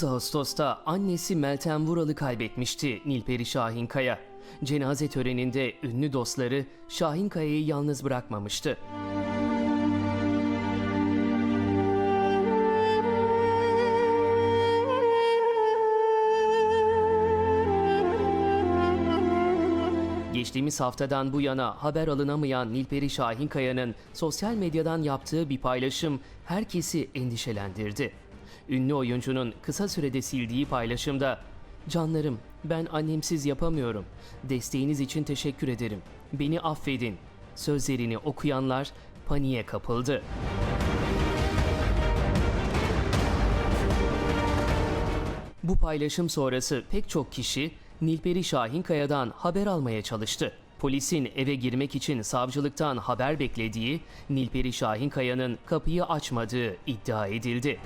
9 Ağustos'ta annesi Meltem Vural'ı kaybetmişti Nilperi Şahinkaya. Cenaze töreninde ünlü dostları Şahinkaya'yı yalnız bırakmamıştı. Geçtiğimiz haftadan bu yana haber alınamayan Nilperi Şahinkaya'nın sosyal medyadan yaptığı bir paylaşım herkesi endişelendirdi. Ünlü oyuncunun kısa sürede sildiği paylaşımda "Canlarım, ben annemsiz yapamıyorum. Desteğiniz için teşekkür ederim. Beni affedin." Sözlerini okuyanlar paniğe kapıldı. Bu paylaşım sonrası pek çok kişi Nilperi Şahinkaya'dan haber almaya çalıştı. Polisin eve girmek için savcılıktan haber beklediği Nilperi Şahinkaya'nın kapıyı açmadığı iddia edildi.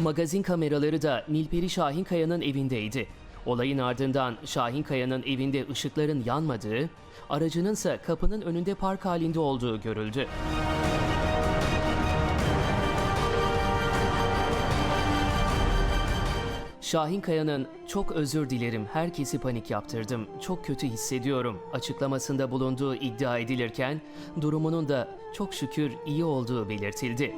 Magazin kameraları da Nilperi Şahinkaya'nın evindeydi. Olayın ardından Şahinkaya'nın evinde ışıkların yanmadığı, aracının ise kapının önünde park halinde olduğu görüldü. Şahin Kaya'nın çok özür dilerim herkesi panik yaptırdım çok kötü hissediyorum açıklamasında bulunduğu iddia edilirken durumunun da çok şükür iyi olduğu belirtildi.